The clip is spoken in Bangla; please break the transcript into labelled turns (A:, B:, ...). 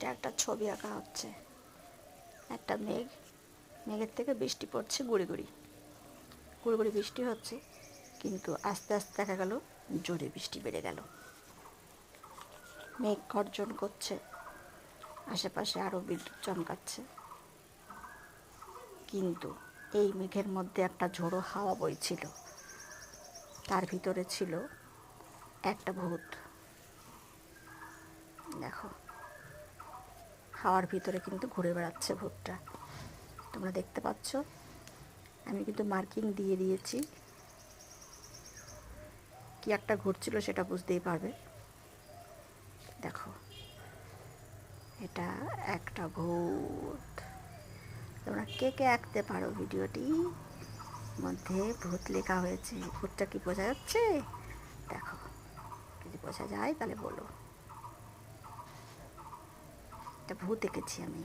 A: এটা একটা ছবি আঁকা হচ্ছে। একটা মেঘ। মেঘের থেকে বৃষ্টি পড়ছে গুড়ি গুড়ি। গুড়ি গুড়ি বৃষ্টি হচ্ছে, কিন্তু আস্তে আস্তে দেখা গেল জোরে বৃষ্টি বেড়ে গেল। মেঘ গর্জন করছে, আশেপাশে আরও বিদ্যুৎ চমকাচ্ছে। কিন্তু এই মেঘের মধ্যে একটা ঝোড়ো হাওয়া বইছিল তার ভিতরে ছিল একটা ভূত। দেখো। হাওয়ার ভিতরে কিন্তু ঘুরে বেড়াচ্ছে ভূতটা। তোমরা দেখতে পাচ্ছ। আমি কিন্তু মার্কিং দিয়ে দিয়েছি। কি একটা ঘুরছিল সেটা বুঝতেই পারবে। দেখো, এটা একটা ভূত। তোমরা কে কে আঁকতে পারো ভিডিওটি? মধ্যে ভূত লেখা হয়েছে। ভূতটা কি বোঝা যাচ্ছে? দেখো, যদি বোঝা যায় তাহলে বলো। একটা ভূত এঁকেছি আমি।